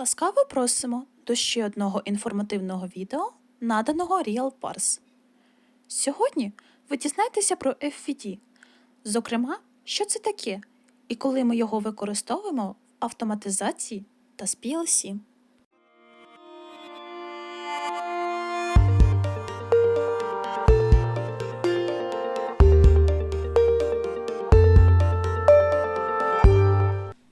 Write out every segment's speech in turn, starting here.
Ласкаво просимо до ще одного інформативного відео, наданого RealParse. Сьогодні ви дізнаєтеся про FVD, зокрема, що це таке і коли ми його використовуємо в автоматизації та з PLC.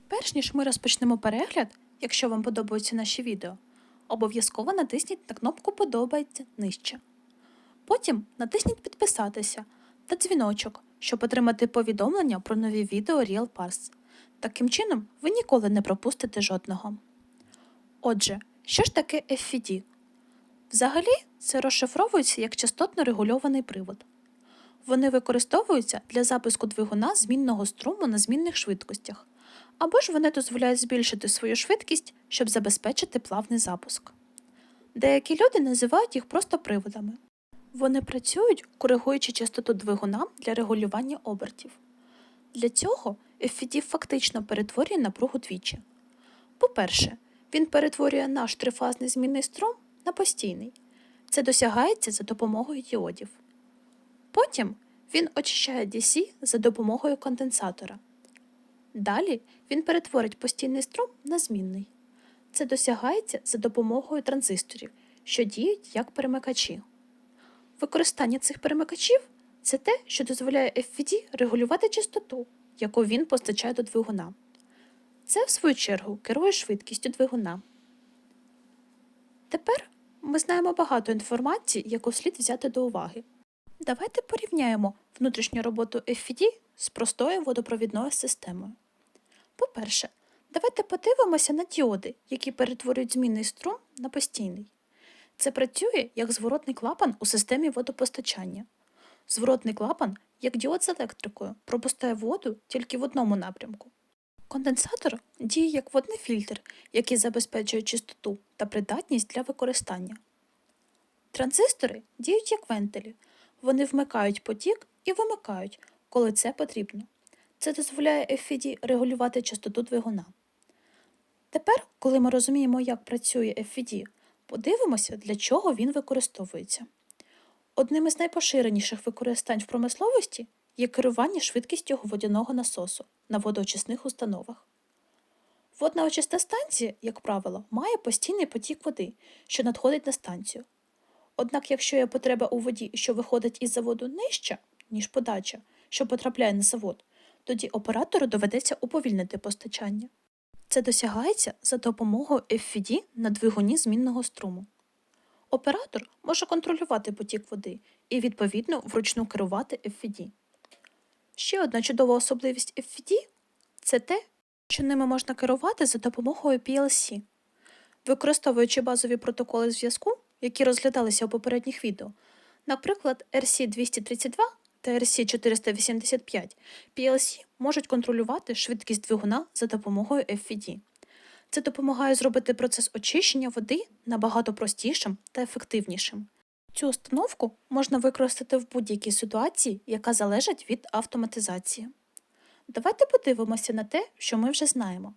Перш ніж ми розпочнемо перегляд, якщо вам подобаються наші відео, обов'язково натисніть на кнопку Подобається нижче. Потім натисніть Підписатися та дзвіночок, щоб отримати повідомлення про нові відео RealParse. Таким чином, ви ніколи не пропустите жодного. Отже, що ж таке FVD? Взагалі, це розшифровується як частотно регульований привод. Вони використовуються для запуску двигуна змінного струму на змінних швидкостях, або ж вони дозволяють збільшити свою швидкість, щоб забезпечити плавний запуск. Деякі люди називають їх просто приводами. Вони працюють, коригуючи частоту двигуна для регулювання обертів. Для цього FVD фактично перетворює напругу двічі. По-перше, він перетворює наш трифазний змінний струм на постійний. Це досягається за допомогою діодів. Потім він очищає DC за допомогою конденсатора. Далі він перетворить постійний струм на змінний. Це досягається за допомогою транзисторів, що діють як перемикачі. Використання цих перемикачів це те, що дозволяє FVD регулювати частоту, яку він постачає до двигуна. Це, в свою чергу, керує швидкістю двигуна. Тепер ми знаємо багато інформації, яку слід взяти до уваги. Давайте порівняємо внутрішню роботу FVD з простою водопровідною системою. По-перше, давайте подивимося на діоди, які перетворюють змінний струм на постійний. Це працює як зворотний клапан у системі водопостачання. Зворотний клапан, як діод з електрикою, пропускає воду тільки в одному напрямку. Конденсатор діє як водний фільтр, який забезпечує чистоту та придатність для використання. Транзистори діють як вентилі. Вони вмикають потік і вимикають, коли це потрібно. Це дозволяє FVD регулювати частоту двигуна. Тепер, коли ми розуміємо, як працює FVD, подивимося, для чого він використовується. Одним із найпоширеніших використань в промисловості є керування швидкістю водяного насосу на водоочисних установах. Водна очисна станція, як правило, має постійний потік води, що надходить на станцію. Однак, якщо є потреба у воді, що виходить із заводу нижча, ніж подача, що потрапляє на завод, тоді оператору доведеться уповільнити постачання. Це досягається за допомогою FVD на двигуні змінного струму. Оператор може контролювати потік води і, відповідно, вручну керувати FVD. Ще одна чудова особливість FVD – це те, що ними можна керувати за допомогою PLC. Використовуючи базові протоколи зв'язку, які розглядалися у попередніх відео, наприклад, RC232 та RC485, PLC можуть контролювати швидкість двигуна за допомогою FVD. Це допомагає зробити процес очищення води набагато простішим та ефективнішим. Цю установку можна використати в будь-якій ситуації, яка залежить від автоматизації. Давайте подивимося на те, що ми вже знаємо.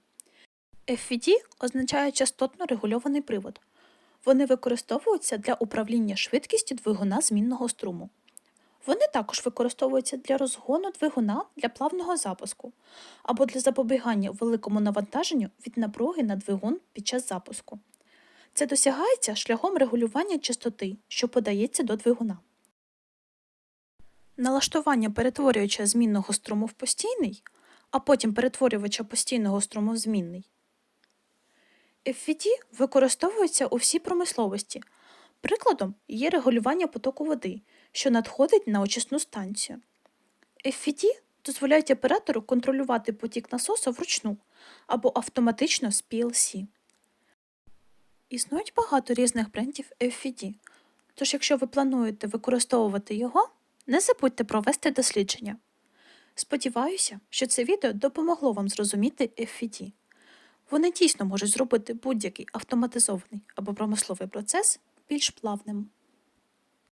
FVD означає частотно регульований привод. Вони використовуються для управління швидкістю двигуна змінного струму. Вони також використовуються для розгону двигуна для плавного запуску або для запобігання великому навантаженню від напруги на двигун під час запуску. Це досягається шляхом регулювання частоти, що подається до двигуна. Налаштування перетворювача змінного струму в постійний, а потім перетворювача постійного струму в змінний. FVD використовується у всій промисловості. Прикладом є регулювання потоку води, що надходить на очисну станцію. FVD дозволяють оператору контролювати потік насоса вручну або автоматично з PLC. Існують багато різних брендів FVD, тож якщо ви плануєте використовувати його, не забудьте провести дослідження. Сподіваюся, що це відео допомогло вам зрозуміти FVD. Вони дійсно можуть зробити будь-який автоматизований або промисловий процес більш плавним.